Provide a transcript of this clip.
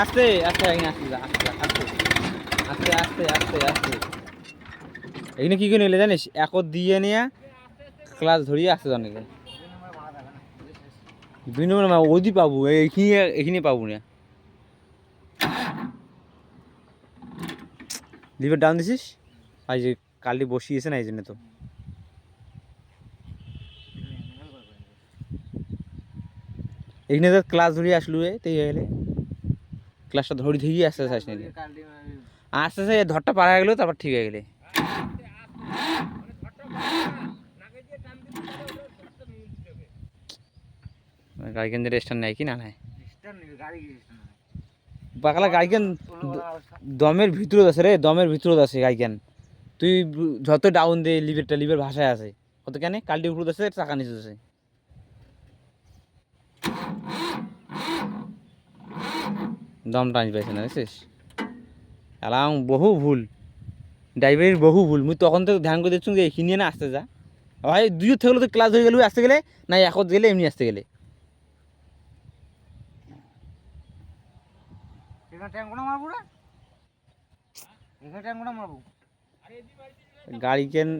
আস্তে আস্তে এখানে আস্তে আস্তে আস্তে আস্তে আস্তে আস্তে এখানে কি করে নিলে জানিস? একর দিয়ে নিয়ে ক্লাস ধরিয়ে আসতে অনেকে দুই নম্বর ওদি পাবো এইখানে এখানে পাবো না। লিভার ডাউন দিছিস? আজ যে কালটি বসিয়েছে না এই জন্য তো। এখানে তো ক্লাস ধরিয়ে আসলু তাই গেলে। ক্লাসটা ধরি থেকে আস্তে আস্তে আসনি আস্তে আস্তে ধরটা পারা গেলো, তারপর ঠিক হয়ে গেলে। নেয় কি না নেয়? পাকলা গাড়ি কেন দমের ভিতরত আছে রে, দমের ভিতরত আছে গাড়ি কেন। তুই যত ডাউন দে লিভারটা লিভার ভাষায় আছে। কত কেন? কালটি উপর আছে, চাকা নিচে আছে। দম টানি পাইছে না দেখছিস? এলাম বহু ভুল। ড্রাইভারের বহু ভুল। মুই তখন তো ধ্যান করে দেখছি যে এইখিনি না আসতে যা। ভাই দুইও থাকলে তো ক্লাস হয়ে গেলে আসতে গেলে না একত গেলে এমনি আসতে গেলে। গাড়ি কেন